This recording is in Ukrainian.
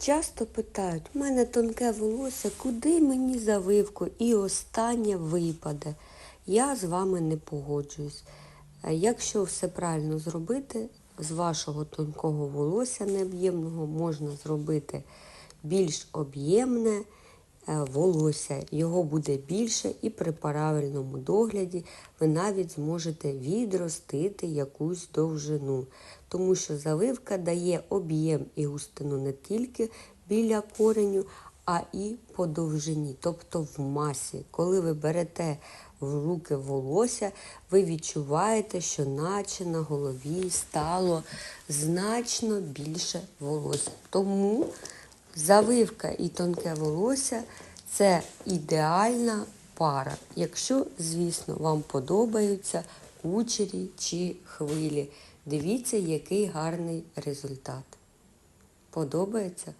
Часто питають, в мене тонке волосся, куди мені завивку? І останнє випаде. Я з вами не погоджуюсь. Е, Якщо все правильно зробити, з вашого тонкого волосся необ'ємного можна зробити більш об'ємне волосся. Його буде більше, і при правильному догляді ви навіть зможете відростити якусь довжину. Тому що завивка дає об'єм і густину не тільки біля кореню, а і по довжині, тобто в масі. Коли ви берете в руки волосся, ви відчуваєте, що наче на голові стало значно більше волосся. Тому завивка і тонке волосся це ідеальна пара, якщо, звісно, вам подобаються кучері чи хвилі. Дивіться, який гарний результат. Подобається?